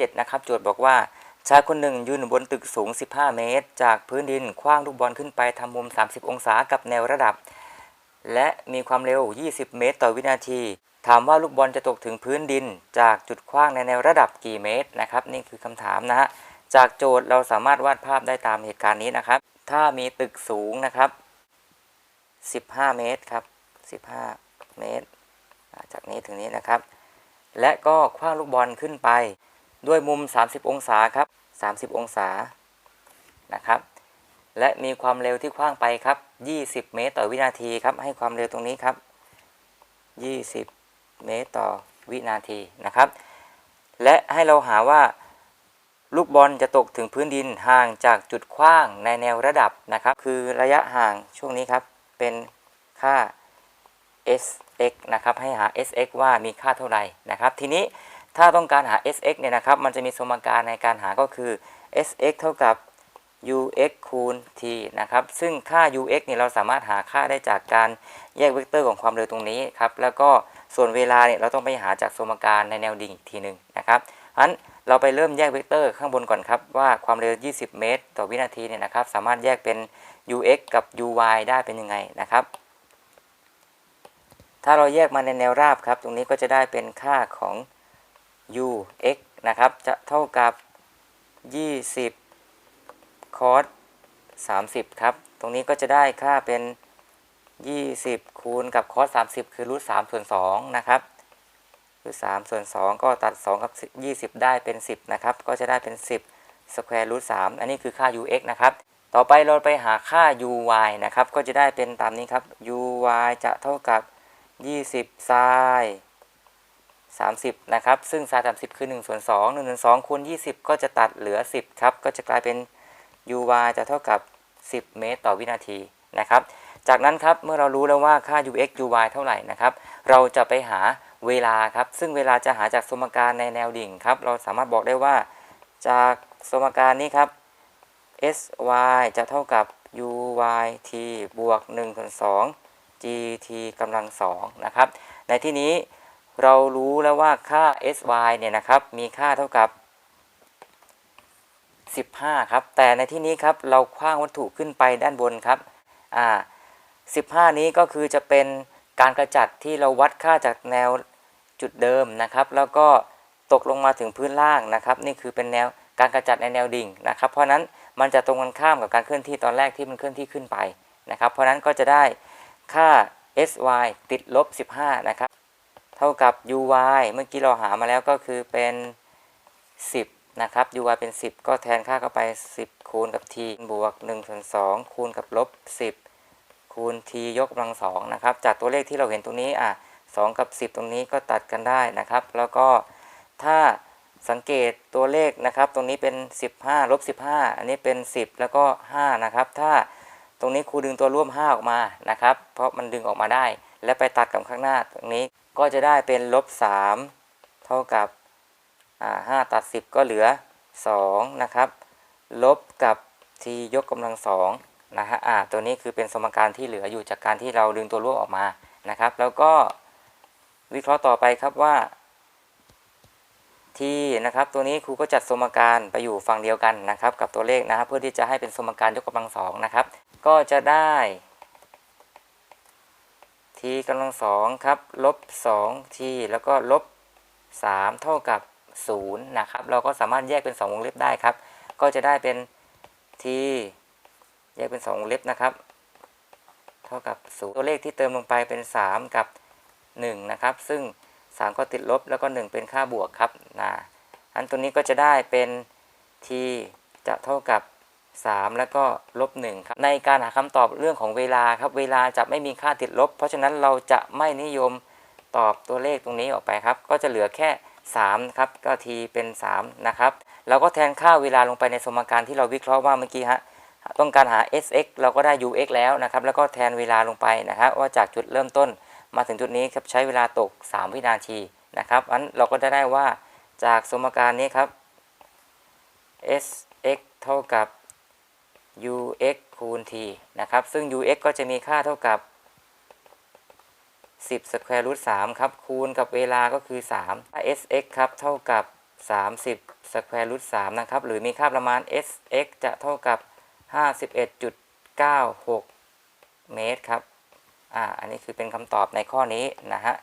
7 นะครับ โจทย์บอกว่าชายคนหนึ่งยืนบนตึกสูง 15 เมตร จากพื้นดินคว้างลูกบอลขึ้นไปทำมุม 30 องศากับแนวระดับ และมีความเร็ว 20 เมตร ต่อวินาที ถามว่าลูกบอลจะตกถึงพื้นดิน จากจุดคว้างในแนวระดับกี่เมตรนะครับนี่คือคำถามนะฮะจากโจทย์เราสามารถวาดภาพได้ตามเหตุการณ์นี้นะครับ ถ้ามีตึกสูงนะครับ 15 เมตรครับ 15 เมตร จากนี้ถึงนี้นะครับ และก็คว้างลูกบอลขึ้นไป ด้วยมุม 30 องศาครับ 30 องศานะครับ และมีความเร็วที่คว้างไปครับ 20 เมตรต่อวินาทีครับ ให้ความเร็วตรงนี้ครับ 20 เมตรต่อวินาทีนะครับ และให้เราหาว่าลูกบอลจะตกถึงพื้นดินห่างจากจุดคว้างในแนวระดับนะครับ คือระยะห่างช่วงนี้ครับ เป็นค่า sx นะครับ ให้หา sx ว่ามีค่าเท่าไหร่นะครับ ทีนี้ ถ้าต้องการหา sx เนี่ยนะครับ มันจะมีสมการในการหาก็คือ sx เท่ากับ ux คูณ t นะครับ ซึ่งค่า ux เนี่ยเราสามารถหาค่าได้จากการแยกเวกเตอร์ของความเร็วตรงนี้ครับ แล้วก็ส่วนเวลาเนี่ยเราต้องไปหาจากสมการในแนวดิ่งอีกทีหนึ่งนะครับงั้นเราไปเริ่มแยกเวกเตอร์ข้างบนก่อนครับ ว่าความเร็ว 20 เมตร ต่อวินาทีเนี่ยนะครับ สามารถแยกเป็น ux กับ uy ได้เป็นยังไงนะครับ ถ้าเราแยกมาในแนวราบครับ ตรงนี้ก็จะได้เป็นค่าของ u x นะครับ จะเท่ากับ 20 cos 30 ครับ ตรงนี้ก็จะได้ค่าเป็น 20 คูณกับ cos 30 คือรูท3ส่วน2นะครับรูท3ส่วน 2 ก็ตัด 2 กับ 20 ได้เป็น 10 นะครับ ก็จะได้เป็น 10 square root 3อันนี้คือค่า ux นะครับ ต่อไปเราไปหาค่า uy นะครับ ก็จะได้เป็นตามนี้ครับ uy จะเท่ากับ 20 sin 30นะครับซึ่ง sin 30 คือ1ส่วน2 1ส่วน2คูณ20 ก็จะตัดเหลือ 10ครับก็จะกลายเป็น uy จะเท่ากับ 10 เมตรต่อวินาทีนะครับจากนั้นครับเมื่อเรารู้แล้วว่าค่า ux uy เท่าไหร่นะครับเราจะไปหาเวลาครับซึ่งเวลาจะหาจากสมการในแนวดิ่งครับเราสามารถบอกได้ว่า จากสมการนี้ครับ sy จะเท่ากับ uyt บวก1ส่วน2 gt กำลัง2นะครับในที่นี้ เรารู้แล้วว่าค่า sy เนี่ยนะครับมีค่าเท่ากับ 15 ครับ แต่ในที่นี้ครับเราคว้างวัตถุขึ้นไปด้านบนครับอ่า15 นี้ก็คือจะเป็นการกระจัดที่เราวัดค่าจากแนวจุดเดิมนะครับ แล้วก็ตกลงมาถึงพื้นล่างนะครับ นี่คือเป็นแนวการกระจัดในแนวดิ่งนะครับ เพราะนั้นมันจะตรงกันข้ามกับการเคลื่อนที่ตอนแรกที่มันเคลื่อนที่ขึ้นไปนะครับ เพราะนั้นก็จะได้ค่า sy ติดลบ 15 นะครับ ท่ากับ uy เมื่อกี้เราหามาแล้วก็คือเป็น 10 นะครับ uy เป็น 10 ก็แทนค่าเข้าไป 10 คูณกับ t บวก1ส่วน2คูณกับลบ 10 คูณ t ยกกำลัง2นะครับ จากตัวเลขที่เราเห็นตรงนี้อะ2กับ 10 ตรงนี้ก็ตัดกันได้นะครับ แล้วก็ถ้าสังเกตตัวเลขนะครับ ตรงนี้เป็น 15ลบ15 อันนี้เป็น 10 แล้วก็ 5 นะครับ ถ้าตรงนี้ครูดึงตัวร่วม 5 ออกมานะครับ เพราะมันดึงออกมาได้ และไปตัดกับข้างหน้าตรงนี้ ก็จะได้เป็นลบ3เท่ากับอ่า5ตัด 10 ก็เหลือ 2 นะครับ ลบกับ t ยกกำลัง2นะฮะตัวนี้คือเป็นสมการที่เหลืออยู่จากการที่เราดึงตัวร่วมออกมานะครับ แล้วก็วิเคราะห์ต่อไปครับว่า t นะครับ ตัวนี้ครูก็จัดสมการไปอยู่ฝั่งเดียวกันนะครับ กับตัวเลขนะครับเพื่อที่จะให้เป็นสมการยกกำลังสองนะครับ ก็จะได้ t กำลังสองครับลบ2 t แล้วก็ลบ3เท่ากับ0นะครับ เราก็สามารถแยกเป็น2วงเล็บได้ครับ ก็จะได้เป็น t แยกเป็น2วงเล็บนะครับ เท่ากับ0ตัวเลขที่เติมลงไปเป็น3กับ1นะครับ ซึ่ง3ก็ติดลบแล้วก็1เป็นค่าบวกครับนะอันตัวนี้ก็จะได้เป็น t จะเท่ากับ 3 แล้วก็ลบ1ครับในการหาคำตอบเรื่องของเวลาครับ เวลาจะไม่มีค่าติดลบ เพราะฉะนั้นเราจะไม่นิยมตอบตัวเลขตรงนี้ออกไปครับ ก็จะเหลือแค่3ครับก็ t เป็น3นะครับเราก็แทนค่าเวลาลงไปในสมการที่เราวิเคราะห์ว่าเมื่อกี้ฮะต้องการหา sx เราก็ได้ ux แล้วนะครับแล้วก็แทนเวลาลงไปนะครับว่าจากจุดเริ่มต้นมาถึงจุดนี้ครับใช้เวลาตก 3 วินาทีนะครับอันเราก็จะได้ว่าจากสมการนี้ครับ sx เท่ากับ ux คูณ t นะครับ ซึ่ง ux ก็จะมีค่าเท่ากับ 10 square root 3ครับ คูณกับเวลาก็คือ 3 ถ้า sx ครับ เท่ากับ 30 square root 3นะครับ หรือมีค่าประมาณ sx จะเท่ากับ 51.96 เมตรครับ อ่า อันนี้คือเป็นคำตอบในข้อนี้นะฮะ